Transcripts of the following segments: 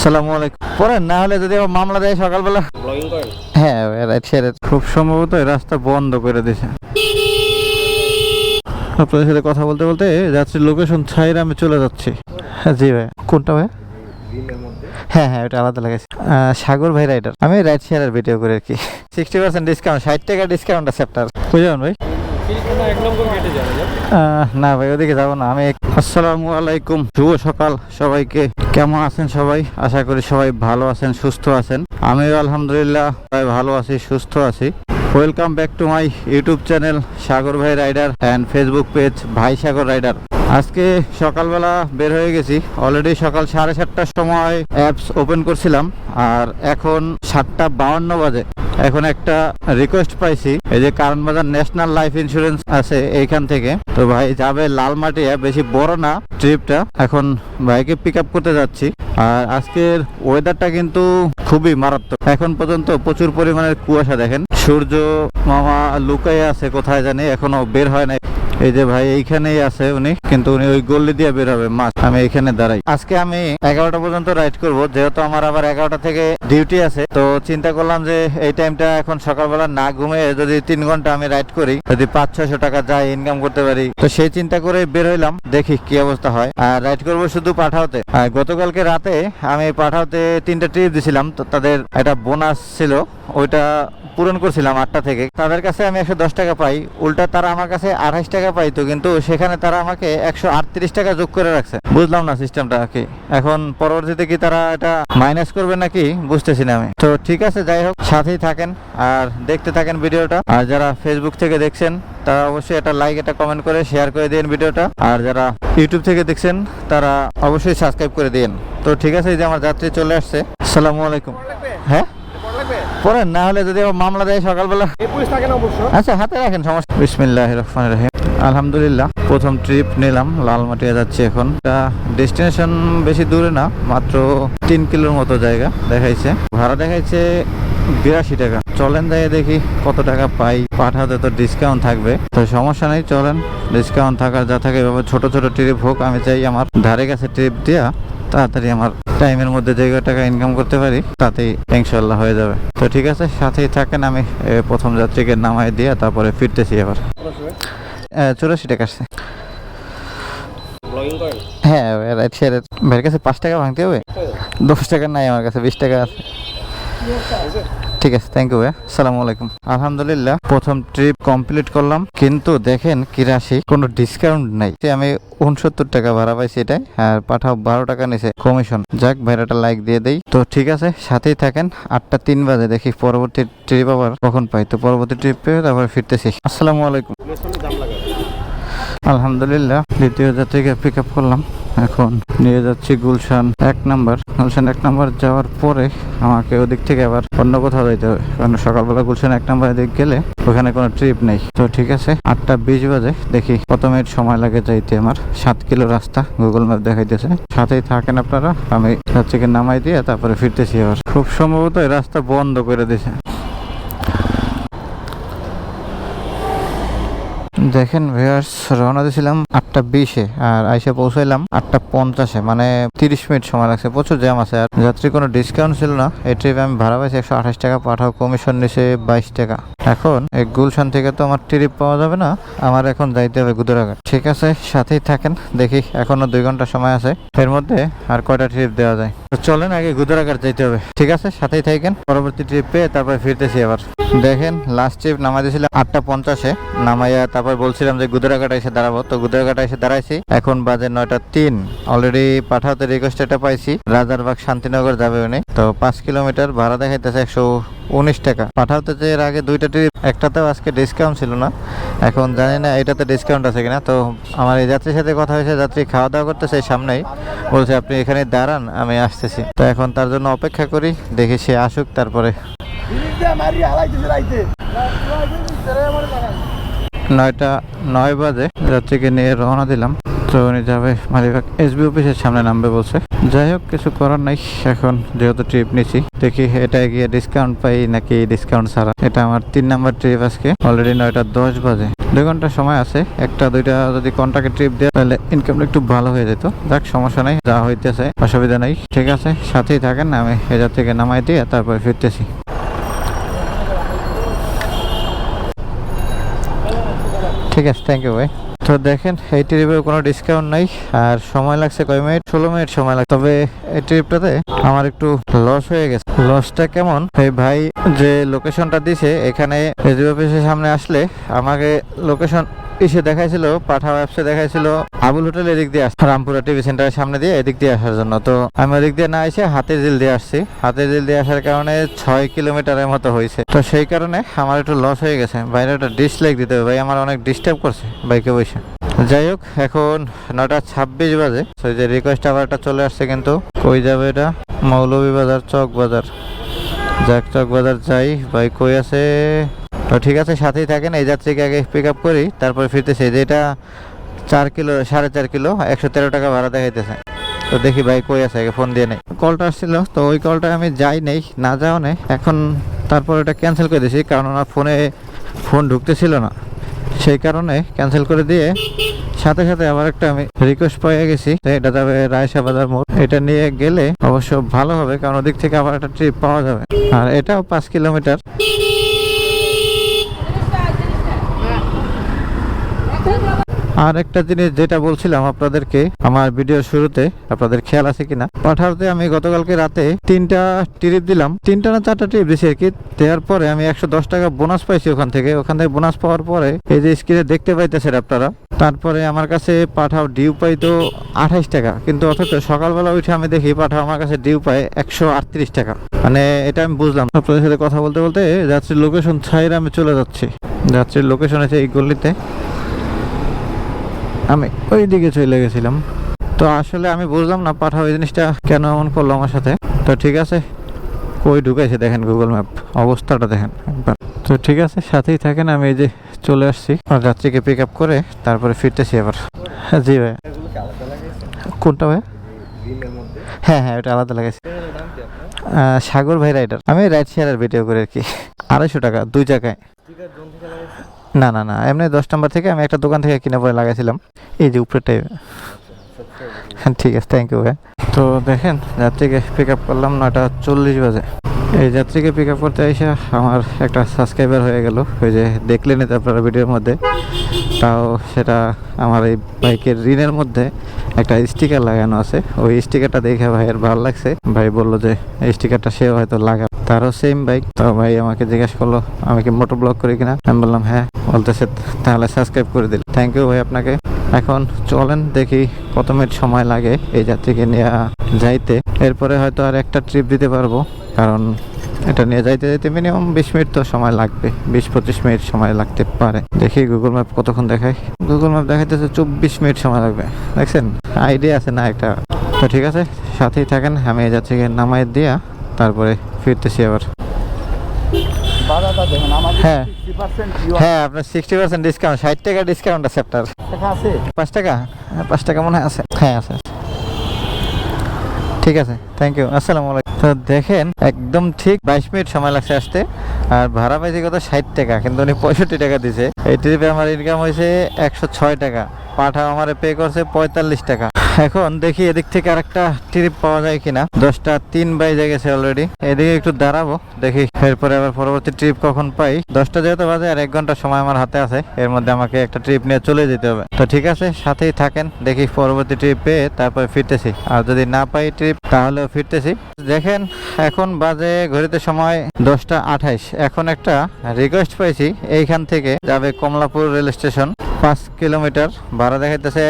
আসসালামু আলাইকুম। পরে না হলে যদি মামলা দেয় সকালবেলা। হ্যাঁ সাইডে খুব সম্ভবত রাস্তা বন্ধ করে দিয়েছে। আপনাদের সাথে কথা বলতে বলতে যাচ্ছি লোকেশন ছাইরে আমি চলে যাচ্ছি। হ্যাঁ জি ভাই। কোনটা ভাই? হ্যাঁ হ্যাঁ ওটা আলাদা লাগাইছে। সাগর ভাই রাইডার। আমি রাইড শেয়ারের ভিডিও করে আর কি। সিক্সটি পার্সেন্ট ডিসকাউন্ট ষাট টাকা ডিসকাউন্ট আছে আপনার। বুঝে যাবেন ভাই? না ভাই, ওদিকে যাব না। আমি আসসালামু আলাইকুম। শুভ সকাল সবাইকে। কেমন আছেন সবাই? আশা করি সবাই ভালো আছেন, সুস্থ আছেন। আমিও আলহামদুলিল্লাহ সবাই ভালো আছি, সুস্থ আছি। Welcome back to my YouTube channel Sagar Bhai rider and Facebook page ভাই সাগর রাইডার আজকে সকালবেলা বের হয়ে গেছি। অলরেডি সকাল সাড়ে সাতটার সময় অ্যাপস ওপেন করছিলাম। আর এখন সাতটা বাউন্ন বাজে। এখন একটা রিকোয়েস্ট পাইছি, এই যে কারণ বাজার ন্যাশনাল লাইফ ইন্স্যুরেন্স আছে এইখান থেকে। তো ভাই যাবে লালমাটিয়া, বেশি বড় না ট্রিপটা এখন ভাইকে পিক আপ করতে যাচ্ছি। আর আজকের ওয়েদারটা কিন্তু খুবই মারাত্মক। এখন পর্যন্ত প্রচুর পরিমাণের কুয়াশা দেখেন। সূর্য মামা লুকাইয়া আছে, কোথায় জানি, এখনও বের হয় নাই। এই যে ভাই এইখানেই আছে উনি, কিন্তু উনি ওই গল্লি দিয়ে বের হবে, মাছ। আমি এখানে দাঁড়াই। আজকে আমি এগারোটা পর্যন্ত রাইড করব, যেহেতু আমার আবার এগারোটা থেকে ডিউটি আছে, তো চিন্তা করলাম যে এই টাইমটা এখন সকালবেলা না ঘুমিয়ে যদি তিন ঘণ্টা আমি রাইড করি, যদি পাঁচ, ছয়শো টাকা যায় ইনকাম করতে পারি, তো সেই চিন্তা করে বের হইলাম, দেখি কি অবস্থা হয়। আর রাইড করব শুধু পাঠাওতে। গতকালকে রাতে আমি পাঠাওতে তিনটা ট্রিপ দিছিলাম, তো তাদের একটা বোনাস ছিল ওইটা পূরণ করছিলাম আটটা থেকে। তাদের কাছে আমি একশো দশ টাকা পাই উল্টা তারা আমার কাছে আঠাইশ টাকা পাইতো কিন্তু সেখানে তারা আমাকে একশো আটত্রিশ টাকা যোগ করে রাখছে। বুঝলাম না সিস্টেমটা কি। এখন পরবর্তীতে কি তারা এটা মাইনাস করবে নাকি বুঝতেছি না আমি। তো ঠিক আছে যাই হোক সাথেই থাকেন আর দেখতে থাকেন ভিডিওটা। আর যারা ফেসবুক থেকে দেখছেন তারা অবশ্যই একটা লাইক একটা কমেন্ট করে শেয়ার করে দিন ভিডিওটা। আর যারা ইউটিউব থেকে দেখছেন তারা অবশ্যই সাবস্ক্রাইব করে দিন তো ঠিক আছে এই যে আমার যাত্রী চলে আসছে। সালামু আলাইকুম। হ্যাঁ? পরে না হলে যদি মামলা দেয় সকালবেলা। এই পুলিশ থাকে না অবশ্য। আচ্ছা হাতে রাখেন সমস্যা। বিসমিল্লাহ রহমান রহিম। আলহামদুলিল্লাহ প্রথম ট্রিপ নিলাম লালমাটিয়া যাচ্ছি এখন। ডেস্টিনেশন বেশি দূরে না মাত্র তিন কিলোর মতো জায়গা দেখাইছে। ভাড়া দেখাইছে বিরাশি টাকা। চলেন যাই দেখি কত টাকা পাই। পাঠাতে তো ডিসকাউন্ট থাকবে। তো সমস্যা নেই চলেন। ডিসকাউন্ট থাকার যা থাকে এভাবে ছোট ছোট ট্রিপ হোক আমি চাই আমার ধারে কাছে ট্রিপ দিয়া তাড়াতাড়ি আমার টাইমের মধ্যে যে টাকা ইনকাম করতে পারি তাতেই ইনশাল্লাহ হয়ে যাবে। তো ঠিক আছে সাথেই থাকেন আমি প্রথম যাত্রীকে নামাই দিয়ে তারপরে ফিরতেছি আবার। চুরাশি টাকা আসছে। হ্যাঁ রাইট শেয়ার ভাইয়ের কাছে পাঁচ টাকা ভাঙতে হবে? দশ টাকা নাই আমার কাছে বিশ টাকা আছে। ঠিক আছে থ্যাংক ইউ ভাইয়া। সালামু আলাইকুম। আলহামদুলিল্লাহ, প্রথম ট্রিপ কমপ্লিট করলাম। কিন্তু দেখেন কি রাশি, কোনো ডিসকাউন্ট নাই। আমি উনসত্তর টাকা ভাড়া পাইছি এটাই, আর পাঠাও বারো টাকা নিছে কমিশন যাক ভাইরাটা লাইক দিয়ে দেই। তো ঠিক আছে, সাথেই থাকেন, আটটা তিন বাজে দেখি পরবর্তী ট্রিপ আবার কখন পাই। তো পরবর্তী ট্রিপ পেয়ে তারপর ফিরতেছি। আসসালামু আলাইকুম আপনার সামনে জাম লাগাবে আলহামদুলিল্লাহ, দ্বিতীয় যাত্রীকে পিক আপ করলাম। এখন নিয়ে যাচ্ছি গুলশান এক নাম্বার। গুলশান এক নাম্বার যাওয়ার পরে আমাকে ওদিক থেকে আবার অন্য কোথাও যাইতে হবে। কারণ সকালবেলা গুলশান এক নাম্বার দিক গেলে ওখানে কোনো ট্রিপ নেই। তো ঠিক আছে, আটটা বিশ বাজে, দেখি কত মিনিট সময় লাগে যাইতে আমার। সাত কিলো রাস্তা গুগল ম্যাপ দেখাইতেছে। সাথেই থাকেন আপনারা, আমি যাত্রীকে নামাই দিয়ে তারপরে ফিরতেছি আবার। খুব সম্ভবত এই রাস্তা বন্ধ করে দিয়েছে দেখেন ভিউয়ার্স রওনা দিয়েছিলাম আটটা বিশে আর আইসে পৌঁছাইলাম আটটা পঞ্চাশে মানে তিরিশ মিনিট সময় লাগছে। প্রচুর জ্যাম আছে আর যাত্রী কোনো ডিসকাউন্ট ছিল না। এই ট্রিপে আমি ভাড়া পাইছি একশো আঠাশ টাকা, পাঠাও কমিশন নিছে বাইশ টাকা। এখন এই গুলশান থেকে তো আমার ট্রিপ পাওয়া যাবে না, আমার এখন যাইতে হবে গুদরাঘাট। ঠিক আছে, সাথেই থাকেন, দেখি এখনও দুই ঘণ্টা সময় আছে। এর মধ্যে আর কয়টা ট্রিপ দেওয়া যায়? তো চলেন আগে গুদরাঘাট যাইতে হবে। ঠিক আছে, সাথেই থাকেন, পরবর্তী ট্রিপ পেয়ে তারপরে ফিরতেছি আবার। দেখেন লাস্ট ট্রিপ নামাই দিয়েছিলাম আটটা পঞ্চাশে, নামাইয়া তারপর বলছিলাম যে গুদরাঘাট এসে দাঁড়াবো। তো গুদরাঘাট এসে দাঁড়াইছি। এখন বাজে নয়টা তিন। অলরেডি পাঠাতে রিকোয়েস্ট এটা পাইছি। রাজারবাগ শান্তিনগর যাবে উনি। তো পাঁচ কিলোমিটার ভাড়া দেখাইতেছে একশো উনিশ টাকা। পাঠাতে যে এর আগে দুইটা ট্রিপ একটাতেও আজকে ডিসকাউন্ট ছিল না। এখন জানি না এটাতে ডিসকাউন্ট আছে কিনা। তো আমার এই যাত্রীর সাথে কথা হয়েছে, যাত্রী খাওয়া দাওয়া করতেছে সামনেই। বলছে, আপনি এখানে দাঁড়ান, আমি আসতেছি। তো এখন তার জন্য অপেক্ষা করি, দেখি সে আসুক তারপরে। নয়টা, নয় বাজে। যাত্রীকে নিয়ে রওনা দিলাম। তো উনি যাবে মালিবাগ। এসবি অফিসের সামনে নামবে বলছে। যাই হোক, কিছু করার নাই। এখন যেহেতু ট্রিপ নিছি, দেখি এটা গিয়ে ডিসকাউন্ট পাই নাকি ডিসকাউন্ট ছাড়া। এটা আমার তিন নাম্বার ট্রিপ আজকে। অলরেডি নয়টা দশ বাজে। দুই ঘণ্টা সময় আছে। একটা, দুইটা যদি কন্ট্রাক্টে ট্রিপ দেয়, তাহলে ইনকামটা একটু ভালো হয়ে যেত। যাক, সমস্যা নাই। যা হইতেছে, অসুবিধা নাই। ঠিক আছে, সাথেই থাকেন। আমি এজার থেকে নামাই দিয়ে তারপরে ফিরতেছি। ঠিক আছে থ্যাংক ইউ ভাই তো দেখেন, এই ট্রিপে কোনো ডিসকাউন্ট নাই, আর সময় লাগছে কয় মিনিট ষোলো মিনিট সময় লাগছে। তবে এই ট্রিপটাতে আমার একটু লস হয়ে গেছে। লসটা কেমন? এই ভাই যে লোকেশনটা দিছে, এখানে রেজিও অফিসের সামনে আসলে আমাকে লোকেশন এসে দেখাইছিল পাঠা ব্যবসা দেখাইছিল। আবুল হোটেল এদিক দিয়ে আসছে। রামপুরা টিভি সেন্টারের সামনে দিয়ে এদিক দিয়ে আসার জন্য। তো আমি ওদিক দিয়ে না এসে হাতে জিল দিয়ে আসছি। হাতে জিল দিয়ে আসার কারণে ছয় কিলোমিটারের মতো হয়েছে তো সেই কারণে আমার একটু লস হয়ে গেছে। বাইরে একটা ডিস ডিসলাইক দিতে হবে। ভাই, আমার অনেক ডিস্টার্ব করছে বাইকে বসে। যাই হোক, এখন নটা ছাব্বিশ বাজে। এই যে রিকোয়েস্ট আবার একটা চলে আসছে কিন্তু। কই যাবে এটা? মৌলভীবাজার চক বাজার যাক চক বাজার যাই। ভাই, কই আছে? তো ঠিক আছে, সাথেই থাকেন। এই যাত্রীকে আগে পিক আপ করি, তারপরে ফিরতেছে। যে এটা চার কিলো, সাড়ে চার কিলো, একশো তেরো টাকা ভাড়া দেখাইতেছে। তো দেখি ভাই কই আছে, আগে ফোন দিয়ে নেই। কলটা আসছিল, তো ওই কলটা আমি যাই নেই, না যাও নেই। এখন তারপর এটা ক্যান্সেল করে দিয়েছি কারণ আমার ফোনে ফোন ঢুকতেছিল না। সেই কারণে ক্যান্সেল করে দিয়ে সাথে সাথে আবার একটা আমি রিকোয়েস্ট পেয়ে গেছি। এটা যাবে রায়সা বাজার মোড়। এটা নিয়ে গেলে অবশ্য ভালো হবে, কারণ ওদিক থেকে আবার একটা ট্রিপ পাওয়া যাবে। আর এটাও পাঁচ কিলোমিটার। আর একটা জিনিস যেটা বলছিলাম আপনাদেরকে আমার ভিডিওর শুরুতে, আপনাদের খেয়াল আছে কিনা? পাঠাতে আমি গতকালকে রাতে তিনটা ট্রিপ দিলাম। তিনটা না চারটা ট্রিপ দিছি আর কি। দেওয়ার পরে আমি একশো দশ টাকা বোনাস পাইছি ওখান থেকে। ওখান থেকে বোনাস পাওয়ার পরে এই যে স্ক্রিনে দেখতে পাইতেছেন আপনারা, তারপরে আমার কাছে পাঠাও ডিউ পাই তো আঠাইশ টাকা। কিন্তু অথচ সকালবেলা উঠে আমি দেখি পাঠাও আমার কাছে ডিউ পায় একশো আটত্রিশ টাকা। মানে এটা আমি বুঝলাম আপনাদের সাথে কথা বলতে বলতে যাত্রীর লোকেশন ছাইরে আমি চলে যাচ্ছি। যাত্রীর লোকেশন আছে এই গল্লিতে আমি ওই দিকে চলে গেছিলাম। তো আসলে আমি বুঝলাম না পাঠাও এই জিনিসটা কেন এমন করল আমার সাথে। তো ঠিক আছে কই ঢুকাইছে দেখেন গুগল ম্যাপ অবস্থাটা দেখেন একবার। তো ঠিক আছে সাথেই থাকেন আমি এই যে চলে আসছি। যাত্রীকে পিক আপ করে তারপরে ফিরতেছি আবার। হ্যাঁ, জি ভাই। কোনটা ভাই? হ্যাঁ হ্যাঁ ওটা আলাদা আহ, সাগর ভাই রাইডার আমি রাইড শেয়ারের ভিডিও করে আর কি। আড়াইশো টাকা দুই জায়গায়। না না না, এমনি দশ নম্বর থেকে আমি একটা দোকান থেকে কিনে পরে লাগাইছিলাম। এই যে উপরেটাই হ্যাঁ ঠিক আছে থ্যাংক ইউ হ্যাঁ তো দেখেন, যাত্রীকে পিক আপ করলাম নটা চল্লিশ বাজে। এই যাত্রীকে পিক আপ করতে এসে আমার একটা সাবস্ক্রাইবার হয়ে গেল। ওই যে দেখলেন তো আপনারা ভিডিওর মধ্যে। তাও সেটা আমার এই বাইকের ঋণের মধ্যে একটা স্টিকার লাগানো আছে। ওই স্টিকারটা দেখে ভাইয়ের ভালো লাগছে। ভাই বলল যে, এই স্টিকারটা সেও হয়তো লাগা তারও সেম বাইক তো ভাই আমাকে জিজ্ঞেস করল, আমি কি মোটর ব্লক করি কিনা? আমি বললাম হ্যাঁ। বলতেছে, তাহলে সাবস্ক্রাইব করে দিল। থ্যাংক ইউ ভাই আপনাকে। এখন চলেন দেখি কত মিনিট সময় লাগে এই যাত্রীকে নিয়ে যাইতে। এরপরে হয়তো আর একটা ট্রিপ দিতে পারব। কারণ এটা নিয়ে যাইতে যাইতে মিনিমাম বিশ মিনিট তো সময় লাগবে বিশ পঁচিশ মিনিট সময় লাগতে পারে। দেখি গুগল ম্যাপ কতক্ষণ দেখায়। গুগল ম্যাপ দেখাইতেছে চব্বিশ মিনিট সময় লাগবে। দেখছেন? আইডিয়া আছে না একটা। তো ঠিক আছে সাথেই থাকেন আমি যাত্রীকে নামাই দিয়া তারপরে ফিরতেছি আবার। হ্যাঁ। হ্যাঁ আপনার সিক্সটি পার্সেন্ট ডিসকাউন্ট ষাট টাকা ডিসকাউন্ট আছে আপনার। পাঁচ টাকা? হ্যাঁ, পাঁচ টাকা মনে হয় আছে। হ্যাঁ আছে। ঠিক আছে থ্যাংক ইউ আসসালামু আলাইকুম। দেখেন, একদম ঠিক বাইশ মিনিট সময় লাগছে আসতে। আর ভাড়া পাইছি কত ষাট টাকা, কিন্তু উনি পঁয়ষট্টি টাকা দিছে। এই ট্রিপে আমার ইনকাম হয়েছে একশো ছয় টাকা। পাঠা আমার পে করছে পঁয়তাল্লিশ টাকা। এখন দেখি এদিক থেকে আরেকটা ট্রিপ পাওয়া যায় কিনা। দশটা তিন বাইজে গেছে অলরেডি এদিকে একটু দাঁড়াবো, দেখি এরপরে আবার পরবর্তী ট্রিপ কখন পাই। দশটা যেহেতু বাজে আর এক ঘণ্টা সময় আমার হাতে আছে, এর মধ্যে আমাকে একটা ট্রিপ নিয়ে চলে যেতে হবে। তো ঠিক আছে, সাথেই থাকেন, দেখি পরবর্তী ট্রিপ পেয়ে তারপরে ফিরতেছি। আর যদি না পাই ট্রিপ তাহলেও ফিরতেছি। দেখেন, এখন বাজে ঘড়িতে সময় দশটা আঠাইশ। এখন একটা রিকোয়েস্ট পাইছি, এইখান থেকে যাবে কমলাপুর রেল স্টেশন। পাঁচ কিলোমিটার ভাড়া দেখাইতেছে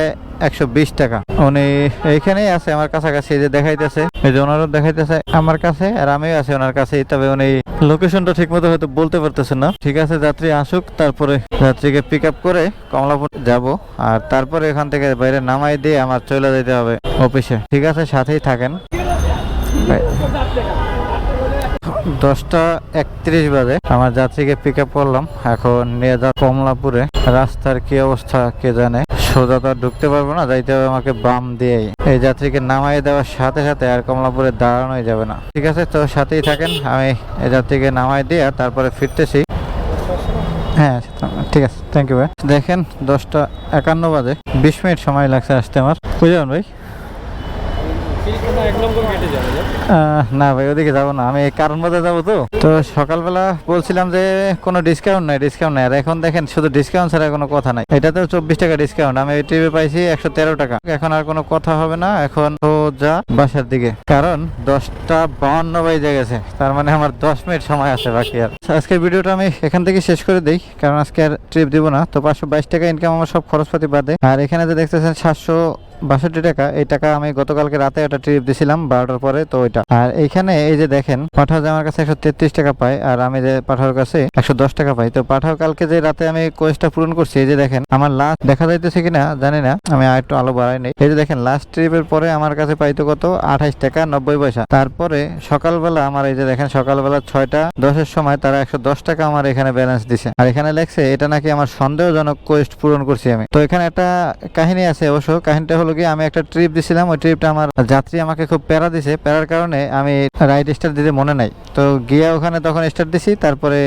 একশো বিশ টাকা। উনি এইখানেই আছে আমার কাছাকাছি যে দেখাইতেছে। এই যে ওনারও দেখাইতেছে আমার কাছে আর আমিও আছি ওনার কাছে। তবে উনি লোকেশনটা ঠিক মতো হয়তো বলতে পারতেছে না। ঠিক আছে, যাত্রী আসুক, তারপরে যাত্রীকে পিক আপ করে কমলাপুর যাব। আর তারপরে এখান থেকে বাইরে নামাই দিয়ে আমার চলে যেতে হবে অফিসে। ঠিক আছে, সাথেই থাকেন। দশটা একত্রিশ বাজে। আমার যাত্রীকে পিক আপ করলাম। এখন নিয়ে যা কমলাপুরে। রাস্তার কি অবস্থা কে জানে? সোজা তো ঢুকতে পারব না, যাইতে হবে আমাকে বাম দিয়েই। এই যাত্রীকে নামাই দেওয়ার সাথে সাথে আর কমলাপুরে দাঁড়ানোই যাবে না। ঠিক আছে, তো সাথেই থাকেন। আমি এই যাত্রীকে নামাই দিয়ে তারপরে ফিরতেছি। হ্যাঁ ঠিক আছে থ্যাংক ইউ ভাই দেখেন, দশটা একান্ন বাজে। বিশ মিনিট সময় লাগছে আসতে আমার। বুঝলেন ভাই? যাবে না ভাই, ওদিকে যাব না। আমি কারণ বাজার যাব তো। তো সকালবেলা বলছিলাম যে কোনো ডিসকাউন্ট নাই ডিসকাউন্ট নাই। আর এখন দেখেন, শুধু ডিসকাউন্ট ছাড়া কোনো কথা নাই। এটাতেও চব্বিশ টাকা ডিসকাউন্ট আমি টিভি পাইছি একশো তেরো টাকা। এখন আর কোনো কথা হবে না। এখন তো যা, বাসার দিকে। কারণ দশটা বাউন্ন বাজে গেছে। তার মানে আমার দশ মিনিট সময় আছে বাকি আর। আজকের ভিডিওটা আমি এখান থেকে শেষ করে দিই। কারণ আজকে আর ট্রিপ দিব না। তো পাঁচশো বাইশ টাকা ইনকাম আমার সব খরচপাতি বাদে। আর এখানে যে দেখতেছেন, সাতশো বাষট্টি টাকা। এই টাকা আমি গতকালকে রাতে একটা ট্রিপ দিছিলাম বারোটার পরে, তো ওইটা। আর এইখানে এই যে দেখেন পাঠাও যে আমার কাছে একশো তেত্রিশ টাকা পায় আর আমি যে পাঠাওর কাছে একশো দশ টাকা পাই। তো পাঠাও কালকে যে রাতে আমি কোয়েসটা পূরণ করছি, এই যে দেখেন, আমার লাস্ট দেখা যাইতেছে কিনা জানি না, আমি আর একটু আলো বাড়াই নেই। এই যে দেখেন লাস্ট ট্রিপের পরে আমার কাছে পাইতো কত? আঠাইশ টাকা নব্বই পয়সা। তারপরে সকালবেলা আমার এই যে দেখেন, সকালবেলা ছয়টা দশের সময় তারা একশো দশ টাকা আমার এখানে ব্যালেন্স দিছে। আর এখানে লেখছে, এটা নাকি আমার সন্দেহজনক কোয়েস্ট পূরণ করছি আমি। তো এখানে একটা কাহিনী আছে অবশ্য, কাহিনীটা হলো কি আমি একটা ট্রিপ দিছিলাম, ওই ট্রিপটা আমার যাত্রী আমাকে খুব প্যারা দিছে। প্যারার কারণে আমি রাইড স্টার দিতে মনে নাই। তো গিয়ে ওখানে তখন স্টার দিছি, তারপরে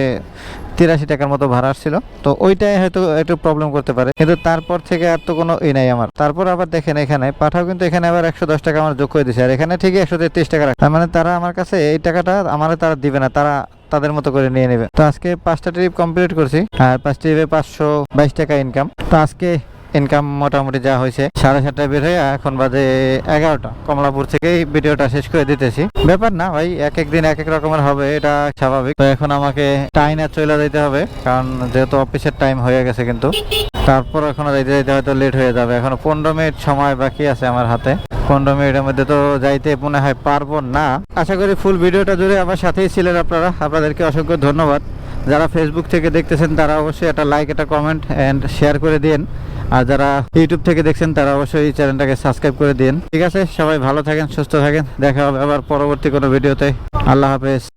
তিরাশি টাকার মতো ভাড়া আসছিল। তো ওইটাই হয়তো একটু প্রবলেম করতে পারে। কিন্তু তারপর থেকে আর তো কোনো ই নাই আমার। তারপর আবার দেখেন এখানে, পাঠাও কিন্তু এখানে আবার একশো দশ টাকা আমার যোগ করে দিছে। আর এখানে ঠিকই একশো তেত্রিশ টাকা রাখে মানে তারা আমার কাছে এই টাকাটা আমার তারা দিবে না, তারা তাদের মতো করে নিয়ে নেবে। তো আজকে পাঁচটা ট্রিপ কমপ্লিট করছি। আর পাঁচ ট্রিপে পাঁচশো বাইশ টাকা ইনকাম তো আজকে ইনকাম মোটামুটি যা হয়েছে, সাড়ে সাতটায় বের হয়ে এখন বাজে এগারোটা। কমলাপুর থেকেই ভিডিওটা শেষ করে দিতেছি। ব্যাপার না ভাই, এক এক দিন এক এক রকমের হবে, এটা স্বাভাবিক। তো এখন আমাকে টাইনে চলে যেতে হবে, কারণ যেহেতু অফিসের টাইম হয়ে গেছে কিন্তু। তারপর এখনও যাইতে যাইতে হয়তো লেট হয়ে যাবে। এখনও পনেরো মিনিট সময় বাকি আছে আমার হাতে। পনেরো মিনিটের মধ্যে তো যাইতে মনে হয় পারব না। আশা করি ফুল ভিডিওটা জুড়ে আমার সাথেই ছিলেন আপনারা। আপনাদেরকে অসংখ্য ধন্যবাদ। যারা ফেসবুক থেকে দেখতেছেন, তারা অবশ্যই একটা লাইক একটা কমেন্ট অ্যান্ড শেয়ার করে দিন আর যারা ইউটিউব থেকে দেখছেন, তারা অবশ্যই চ্যানেলটাকে সাবস্ক্রাইব করে দিন ঠিক আছে, সবাই ভালো থাকেন, সুস্থ থাকেন। দেখা হবে আবার পরবর্তী কোনো ভিডিওতে আল্লাহ হাফেজ।